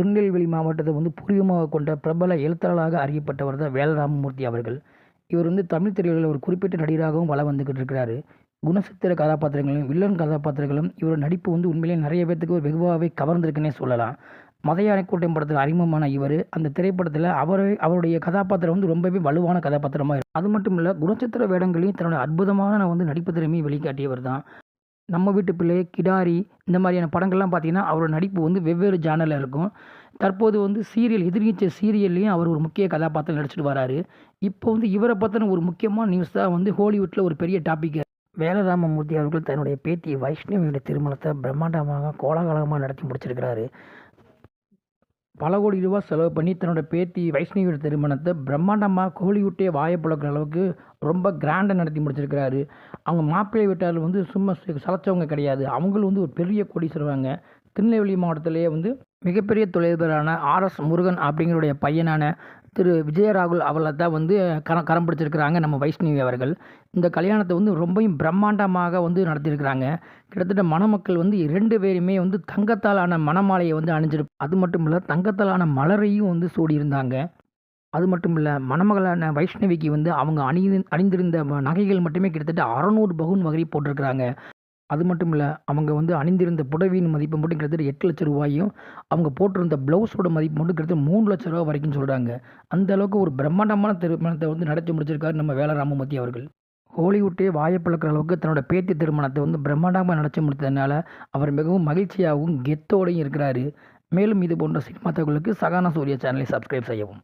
திருநெல்வேலி மாவட்டத்தை வந்து பூர்வீகமாக கொண்ட பிரபல எழுத்தாளராக அறியப்பட்டவர் தான் வேலராமமூர்த்தி அவர்கள். இவர் வந்து தமிழ் திரையுலகில் ஒரு குறிப்பிட்ட நடிகராகவும் வலம் வந்துக்கிட்டு இருக்கிறாரு. குணசித்திர கதாபாத்திரங்களும் வில்லன் கதாபாத்திரங்களும் இவரோட நடிப்பு வந்து உண்மையிலேயே நிறைய பேர்த்துக்கு ஒரு வெகுவாகவே கவர்ந்திருக்குன்னே சொல்லலாம். மத கூட்டம் படத்தில் அறிமுகமான இவர் அந்த திரைப்படத்தில் அவரை அவருடைய கதாபாத்திரம் வந்து ரொம்பவே வலுவான கதாபாத்திரமாக இருக்கும் அது மட்டும் இல்லை குணச்சித்திர வேடங்களையும் தன்னுடைய அற்புதமான வந்து நடிப்பு திறமையை வெளிக்காட்டியவர் தான். நம்ம வீட்டு பிள்ளை கிடாரி இந்த மாதிரியான படங்கள்லாம் பார்த்தீங்கன்னா அவரோட நடிப்பு வந்து வெவ்வேறு ஜானலில் இருக்கும். தற்போது வந்து சீரியல் எதிர்நீச்ச சீரியல்லையும் அவர் ஒரு முக்கிய கதாபாத்திரம் நடிச்சிட்டு வராரு. இப்போ வந்து இவரை பற்றின ஒரு முக்கியமான நியூஸ் தான் வந்து ஹாலிவுட்டில் ஒரு பெரிய டாபிக் வேலராமமூர்த்தி அவர்கள் தன்னுடைய பேத்தி வைஷ்ணவியுடைய திருமணத்தை பிரம்மாண்டமாக கோலாகலமாக நடத்தி முடிச்சிருக்கிறாரு. பல கோடி ரூபாய் செலவு பண்ணி தன்னோட பேத்தி வைஷ்ணவியோட திருமணத்தை பிரம்மாண்டமாக கோலிவுட்டே வாயை புழக்கிற அளவுக்கு ரொம்ப கிராண்டாக நடத்தி முடிச்சிருக்கிறாரு. அவங்க மாப்பிள்ளை வீட்டார் வந்து சும்மா ச- சலைச்சவங்க கிடையாது. அவங்களும் வந்து ஒரு பெரிய கோடீஸ்வரவாங்க திருநெல்வேலி மாவட்டத்திலேயே வந்து மிகப்பெரிய தொழிலதிபரான ஆர்எஸ் முருகன் அப்படிங்கிறடைய பையனான திரு விஜயராகுல் அவளை தான் வந்து கரம் கரம் பிடிச்சிருக்கிறாங்க நம்ம வைஷ்ணவி அவர்கள். இந்த கல்யாணத்தை வந்து ரொம்பவும் பிரம்மாண்டமாக வந்து நடத்தியிருக்கிறாங்க. கிட்டத்தட்ட மணமக்கள் வந்து இரண்டு பேருமே வந்து தங்கத்தாலான மணமாலையை வந்து அணிஞ்சிருப்ப அது மட்டும் இல்லை தங்கத்தாலான மலரையும் வந்து சூடியிருந்தாங்க. அது மட்டும் இல்லை மணமகளான வைஷ்ணவிக்கு வந்து அவங்க அணி அணிந்திருந்த நகைகள் மட்டுமே கிட்டத்தட்ட அறநூறு பகுன் வகை போட்டிருக்கிறாங்க. அது மட்டும் இல்லை அவங்க வந்து அணிந்திருந்த புடவையின் மதிப்பு மட்டும் கிட்டத்தட்ட எட்டு லட்ச ரூபாயும் அவங்க போட்டிருந்த ப்ளவுஸோட மதிப்பு மட்டும் கிட்டத்தட்ட மூணு லட்ச ரூபா வரைக்கும் சொல்கிறாங்க அந்த அளவுக்கு ஒரு பிரம்மாண்டமான திருமணத்தை வந்து நடத்தி முடிச்சிருக்காரு நம்ம வேலராமமூர்த்தி அவர்கள். ஹோலிவுட்டே வாயை வாயப்பழக்கிற அளவுக்கு தன்னோட பேத்தி திருமணத்தை வந்து பிரம்மாண்டமாக நடத்தி முடித்ததுனால அவர் மிகவும் மகிழ்ச்சியாகவும் கெத்தோடையும் இருக்கிறாரு. மேலும் இது போன்ற சினிமா தகவலுக்கு சகானா சூரிய சேனலை சப்ஸ்கிரைப் செய்யவும்.